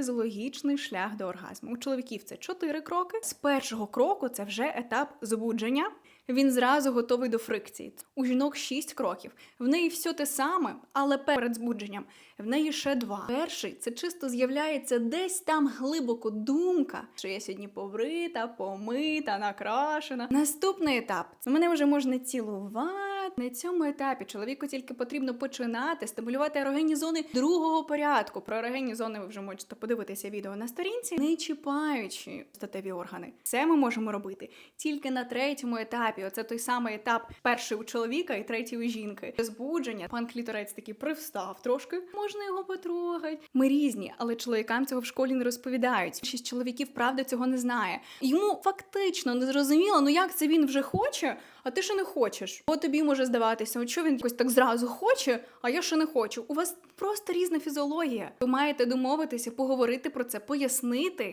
фізіологічний шлях до оргазму. У чоловіків це 4 кроки. З першого кроку це вже етап збудження. Він зразу готовий до фрикції. У жінок 6 кроків. В неї все те саме, але перед збудженням. В неї ще два. Перший це чисто з'являється десь там глибоко думка, що я сьогодні побрита, помита, накрашена. Наступний етап це мене вже можна цілувати. На цьому етапі чоловіку тільки потрібно починати стимулювати ерогенні зони другого порядку. Про ерогенні зони ви вже можете подивитися відео на сторінці, не чіпаючи статеві органи. Це ми можемо робити тільки на третьому етапі. Оце той самий етап перший у чоловіка і третій у жінки. Збудження. Пан кліторець такий привстав трошки. Можна його потрогати. Ми різні, але чоловікам цього в школі не розповідають. Шість чоловіків правда цього не знає. Йому фактично не зрозуміло, ну як це він вже хоче, а ти ще не хочеш. Бо тобі може здаватися, що він якось так зразу хоче, а я ще не хочу. У вас просто різна фізіологія. Ви маєте домовитися, поговорити про це, пояснити.